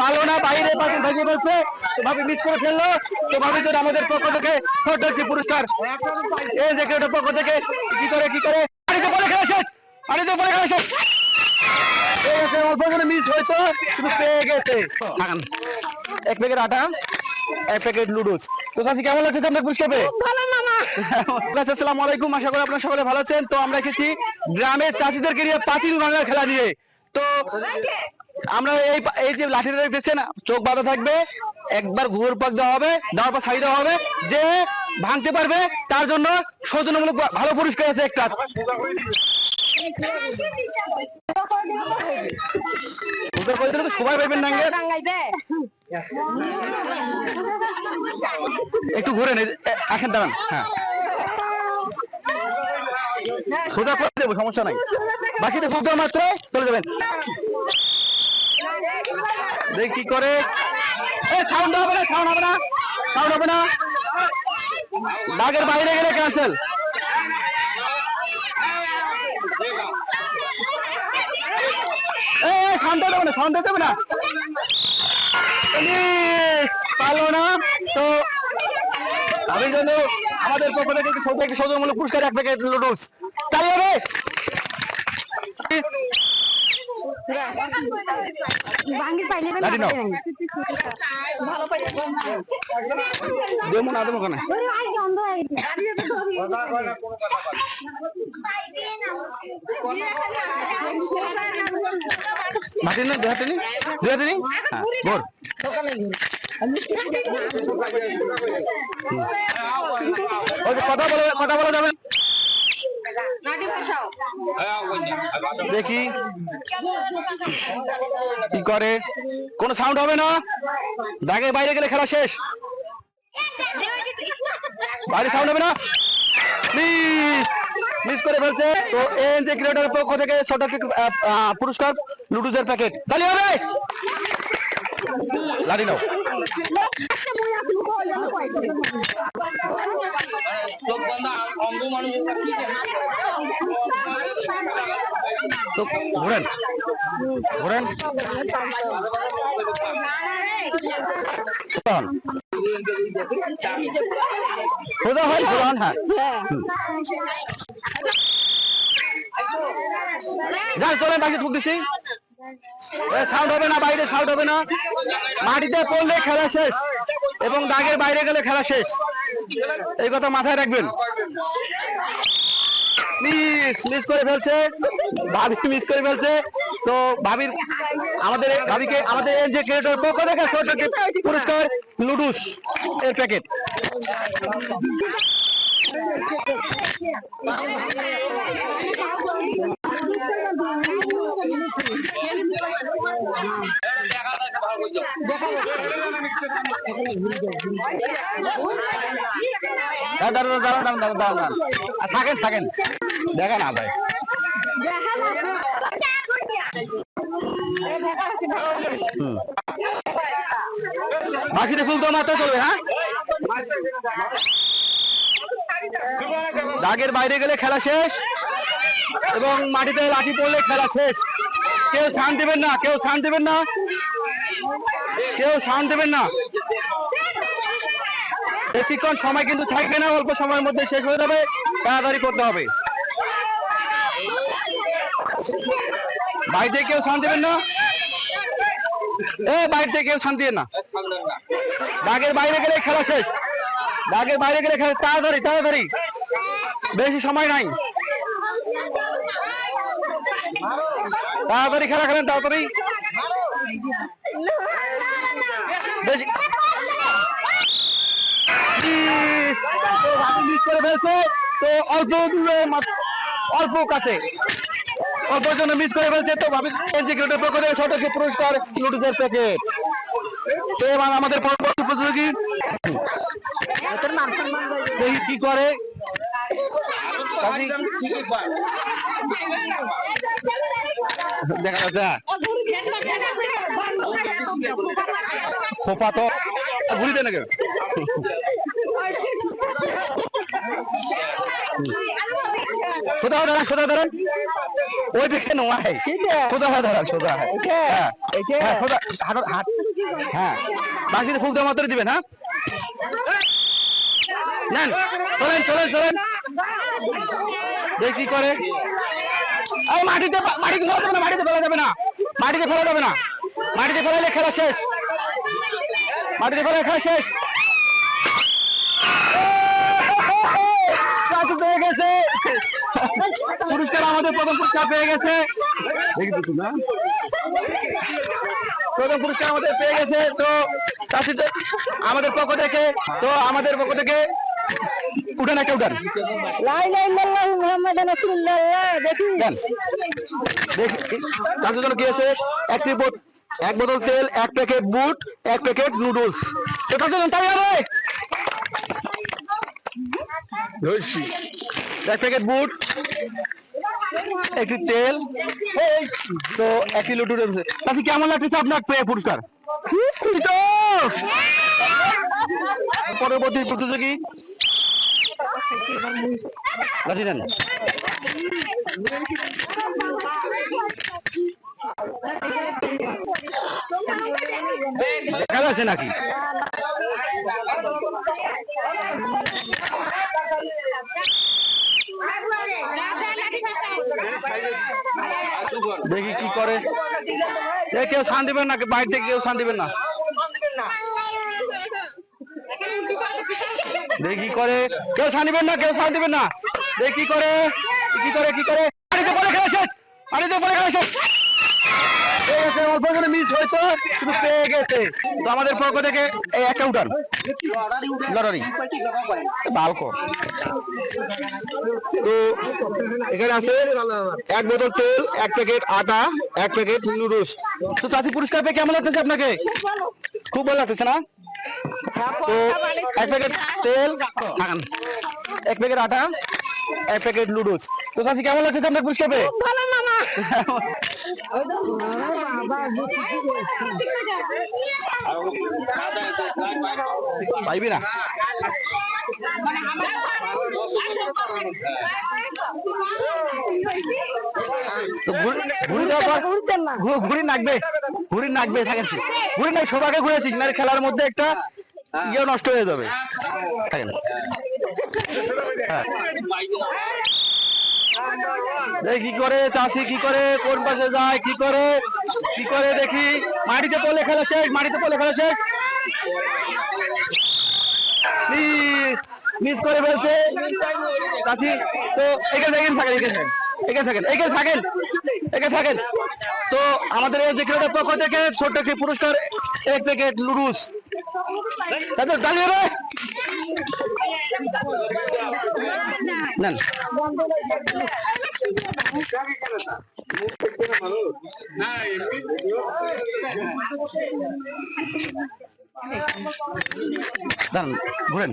পারল না বাইরে পাশে তো ভাবি মিস করে ফেলল। তো ভাবি তো আমাদের পক্ষ থেকে পুরস্কার। এই যে কেউ পক্ষ থেকে কি করে কি করে? পানিতে পরে খেলা শেষ। পানিতে পরে খেলা শেষ। অল্প করে মিস হয়তো শুধু পেয়ে গেছে। এক প্যাকেট আটা এক প্যাকেট লুডুস তো চাষি কেমন লাগছে আপনার পুরস্কার পেয়ে? ভালো আচ্ছা, আসসালামু আলাইকুম। আশা করি আপনারা সকলে ভালো আছেন। তো আমরা এসেছি গ্রামের চাষিদেরকে নিয়ে পাতিল ভাঙা খেলা নিয়ে। তো আমরা এই এই যে লাঠিটা দেখছেন চোখ বাঁধা থাকবে, একবার ঘুর পাক দেওয়া হবে, দেওয়ার পর দেওয়া হবে, যে ভাঙতে পারবে, তার জন্য সৌজন্যমূলক ভালো পুরস্কার আছে একটা। পাইবেন না একটু ঘুরে নেই এখন দাঁড়ান হ্যাঁ। সোজা করে দেবো, সমস্যা নাই। বাকিটা ফুটবল মাত্র, চলে যাবেন। দেখি কি করে? এ সাউন্ড হবে না সাউন্ড হবে না সাউন্ড হবে না। দাগের বাইরে গেলে ক্যান্সেল না দেবে না। না, তো আমি জন্য আমাদের পক্ষ থেকে একটি সৌজন্যমূলক পুরস্কার এক প্যাকেট লুডুস। তাই হবে ভাঙ্গি পাইলে। ভালো পাইলে দেবো না দেবো কেন ওরে আই গন্ধ আই মাটি না দেহাতে নি দেহাতে নি হ্যাঁ ভোর কথা বলে কথা বলা যাবে। দেখি কি করে? কোনো সাউন্ড হবে না? দাগের বাইরে গেলে খেলা শেষ। বাইরে সাউন্ড হবে না? প্লিজ মিস করে ফেলছে। তো এন যে ক্রিয়েটারের পক্ষ থেকে ছোট পুরস্কার লুডুজের প্যাকেট তাহলে হবে! লাড়ি নাও তো ঘোরেন ঘোরেন সোজা হয় হন হ্যাঁ যান চলেন বাকি ঠুকতেছি সাউন্ড হবে না বাইরে সাউন্ড হবে না। মাটিতে পড়লে খেলা শেষ এবং দাগের বাইরে গেলে খেলা শেষ। এই কথা মাথায় রাখবেন। মিস মিস করে ফেলছে। ভাবি মিস করে ফেলছে। তো ভাবির, আমাদের ভাবিকে, আমাদের যে ক্রিয়েটর পক্ষ থেকে পুরস্কার, লুডুস এর প্যাকেট থাকেন থাকেন। দেখেন হুম। বাকিটা তো মাত্র চলবে হ্যাঁ? দাগের বাইরে গেলে খেলা শেষ, এবং মাটিতে লাঠি পড়লে খেলা শেষ। কেউ শান দেবেন না, কেউ শান দেবেন না। কেউ শান দেবেন না। বেশিক্ষণ সময় কিন্তু থাকবে না, অল্প সময়ের মধ্যে শেষ হয়ে যাবে। তাড়াতাড়ি করতে হবে। বাড়িতে কেউ শান দেবেন না? এ থেকে কেউ শান্তি না। বাঘের বাইরে গেলে খেলা শেষ। বাঘের বাইরে গেলে খেলা তাড়াতাড়ি তাড়াতাড়ি। বেশি সময় নাই। তাড়াতাড়ি খেলা খেলেন, তাড়াতাড়ি! তো অল্প অল্প কাছে। অল্প জন্য মিস করে ফেলছে, তো পুরস্কার আমাদের পরবর্তী প্রতিযোগী কি করে। দেখা হ্যাঁ। খোপা তো ঘুরি দেন নাকি হয়ে হয়ে হয়ে হ্যাঁ হ্যাঁ হ্যাঁ মাত্র দিবেন হ্যাঁ চলেন চলেন চলেন দেখি করে এই মাটিতে মাটিতে ফেলা যাবে না, মাটিতে ফেলা যাবে না। মাটিতে ফেলা যাবে না। মাটিতে ফেলালে খেলা শেষ। মাটিতে ফেলা খেলা শেষ। আমাদের প্রথম পেয়ে গেছে। আমাদের পেয়ে গেছে। তো আমাদের পক্ষ থেকে তো আমাদের পক্ষ থেকে উঠান একটা উঠান জন্য কি আছে? একটি এক বোতল তেল এক প্যাকেট বুট এক প্যাকেট নুডলস। জন্য তাই হবে? ধরছি। এক প্যাকেট বুট একটি তেল। তো এক কিলো নুডলস তাতে কেমন লাগতেছে আপনার পুরস্কার? খুব খুশি তো! পরবর্তী প্রতিযোগী নাকি দেখি কি করে। কেউ শান দিবেন না বাইরে থেকে কেউ শান দিবেন না। দেখি করে। কেউ শান দিবেন না, কেউ শান দিবেন না। দেখি করে, কি করে কি করে। পানিতে পড়ে খেলা শেষ পানিতে পড়ে খেলা শেষ। মিস হয়তো পেয়ে গেছে। তো আমাদের এখানে আছে এক বোতল তেল, এক প্যাকেট আটা, এক প্যাকেট পুরস্কার পেয়ে কেমন লাগতেছে আপনাকে? খুব ভালো লাগতেছে না? তো এক প্যাকেট তেল থাকান। এক প্যাকেট আটা এক প্যাকেট তো কেমন লাগতেছে আপনার পুরস্কার পেয়ে? ভালো মামা। পাইবি না? ঘুরি নাকবে ঘুড়ি নাকবে ঘুড়ি নাই সবাইকে ঘুরেছিস খেলার মধ্যে একটা ইয়ে নষ্ট হয়ে যাবে। হ্যাঁ। কি করে চাষি, কি করে কোন পাশে যায়, কি করে কি করে দেখি? মাটিতে পড়লে খেলা শেষ, মাটিতে পড়লে খেলা শেষ। মিস করে ফেলছে। চাষি, তো এখানে থাকেন থাকেন, এখানে এখানে থাকেন এখানে থাকেন এখানে থাকেন। তো আমাদের এই যে ক্রীড়ার পক্ষ থেকে ছোট্ট একটি পুরস্কার এক প্যাকেট লুডুস। তাদের নেন দাঁড়ান ঘুরেন।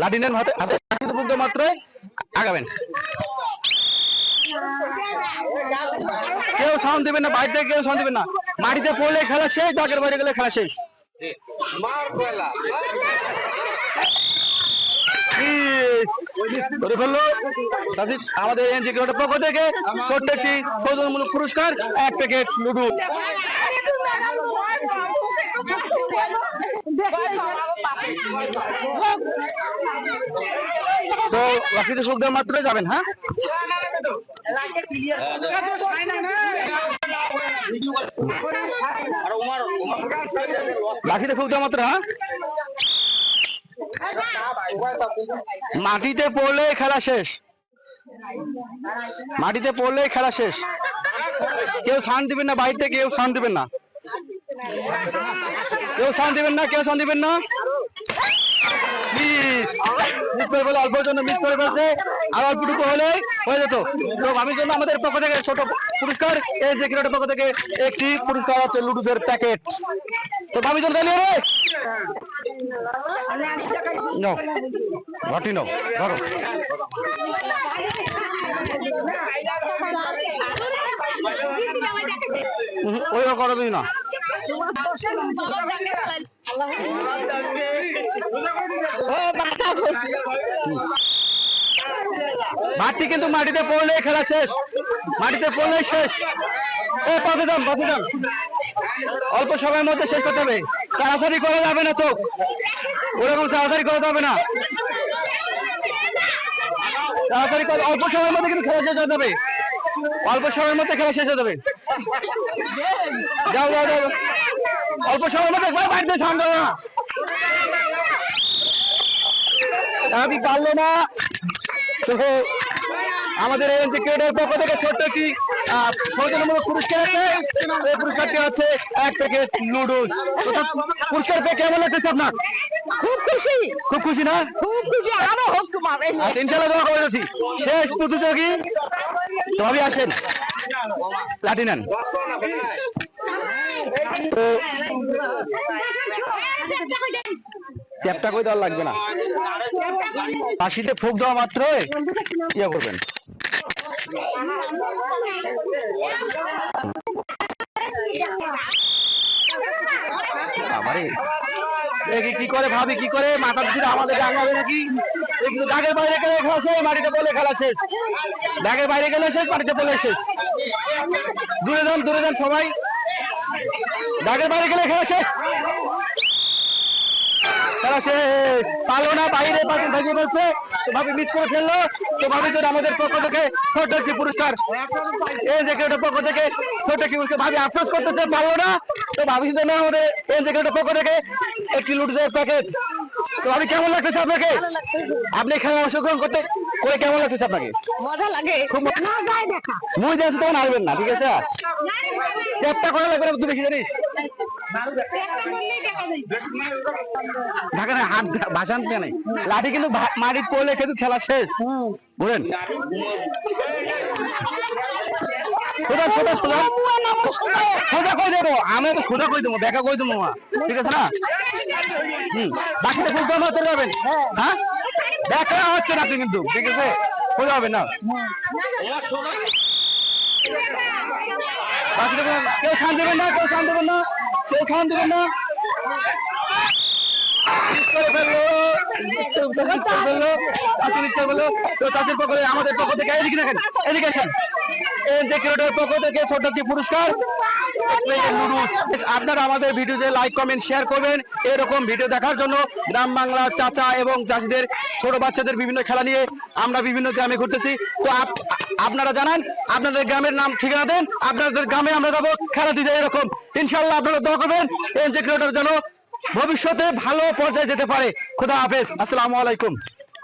লাঠি হাতে হাতে। মাত্রই আগাবেন। কেউ সাউন্ড দিবেন না, বাড়িতে কেউ সাউন্ড দিবেন না। মাটিতে পড়লে খেলা শেষ দাগের বাইরে গেলে খেলা শেষ। আমাদের এনজি ক্রিকেটের পক্ষ থেকে ছোট্ট একটি সৌজন্যমূলক পুরস্কার, এক প্যাকেট লুডু। তো লাঠিতে সুখ দেওয়া মাত্রই যাবেন হ্যাঁ? লাঠিতে ফুক দেওয়া মাত্র হ্যাঁ? মাটিতে পড়লে খেলা শেষ। মাটিতে পড়লে খেলা শেষ। কেউ শান দিবেন না, বাড়িতে কেউ শান দিবেন না। কেউ শান দিবেন না, কেউ শান দিবেন না। প্লিজ মিস করে ফেলে অল্পের জন্য মিস করে ফেলছে। আর অল্পটুকু হলে হয়ে যেত। তো আমি জন্য আমাদের পক্ষ থেকে ছোট পুরস্কার এই যে ক্রিকেটের পক্ষ থেকে একটি পুরস্কার হচ্ছে লুডুসের প্যাকেট। তো ভাবি জন্য দাঁড়িয়ে রে নাও ঘটি নাও ধরো। উহু, করো তুই না। ও বাঁকা করছে। মাটি কিন্তু মাটিতে পড়লে খেলা শেষ। মাটিতে পড়লে শেষ। ও পাতে যান পাতে যান অল্প সময়ের মধ্যে শেষ করতে হবে। তাড়াতাড়ি করা যাবে না তো। ওরকম তাড়াতাড়ি করা যাবে না। তাড়াতাড়ি অল্প সময়ের মধ্যে কিন্তু খেলা শেষ হয়ে যাবে। অল্প সময়ের মধ্যে খেলা শেষ হয়ে যাবে। যাও যাও যাও। অল্প সময়ের মধ্যে একবার বাড়িতে সামনে না। আমি পারল না। তো আমাদের এই যে পক্ষ থেকে ছোট্ট একটি সৌজন্যমূলক পুরস্কার আছে। এই পুরস্কারটি হচ্ছে এক প্যাকেট নুডলস। পুরস্কার পেয়ে কেমন লাগতেছে আপনার? খুব খুশি। খুব খুশি না? খুব খুশি আরও হোক তোমার এই আচ্ছা দোয়া করে যাচ্ছি। শেষ প্রতিযোগী তবে আসেন। লাঠি নেন। তো চ্যাপটা করে দেওয়ার লাগবে না? ফাঁসিতে ফুক দেওয়া মাত্র ইয়ে করবেন। কি করে ভাবি, কি করে? মাথার দিকে আমাদের ডাঙাবে নাকি? কিন্তু দাগের বাইরে গেলে খেলা শেষ, মাটিতে বলে খেলা শেষ। দাগের বাইরে গেলে শেষ, মাটিতে বলে শেষ। দূরে যান দূরে যান সবাই। দাগের বাইরে গেলে খেলা শেষ। খেলা শেষ। পারল না বাইরে পাশে ভেঙে বলছে তো ভাবি মিস করে ফেলল। তো ভাবি জন্য আমাদের পক্ষ থেকে ছোট একটি পুরস্কার। এই জায়গাটার পক্ষ থেকে ছোট একটি পুরস্কার। ভাবি আফসোস করতেছে পারল না। তো ভাবি জন্য আমাদের এই জায়গাটার পক্ষ থেকে একটি লুটজের প্যাকেট তো ভাবি কেমন লাগতেছে আপনাকে? আপনি এখানে অংশগ্রহণ করতে করে কেমন লাগতেছে আপনাকে? মজা লাগে। খুব মজা- না তখন আসবেন না ঠিক আছে? চেষ্টা করা লাগবে না তুই বেশি জানিস? ঢাকা হাত ভাসান নেই। লাঠি কিন্তু মাটির পড়লে কিন্তু খেলা শেষ। বুঝলেন সোজা সোজা সোজা। আমি তো কই দেবো, দেখা কই দেবো ঠিক আছে না? হুম। বাকিটা চলে যাবেন। হ্যাঁ? দেখা হচ্ছে না কিন্তু, ঠিক আছে? সোজা হবে না? বাকিটা কেউ শান দেবেন না, কেউ শান দেবেন না। কেউ দেবেন না আমাদের পক্ষ থেকে এদিকে দেখেন এদিকে আসেন আপনারা আমাদের ভিডিওতে লাইক কমেন্ট শেয়ার করবেন। এরকম ভিডিও দেখার জন্য গ্রাম বাংলা চাচা এবং চাষিদের ছোট বাচ্চাদের বিভিন্ন খেলা নিয়ে আমরা বিভিন্ন গ্রামে ঘুরতেছি। তো আপ- আপনারা জানান, আপনাদের গ্রামের নাম, ঠিকানা দেন। আপনাদের গ্রামে আমরা যাব, খেলা দিতে এরকম। ইনশাল্লাহ আপনারা দোয়া করবেন এই যে ক্রিকেটার যেন ভবিষ্যতে ভালো পর্যায়ে যেতে পারে। খোদা হাফেজ, আসসালামু আলাইকুম।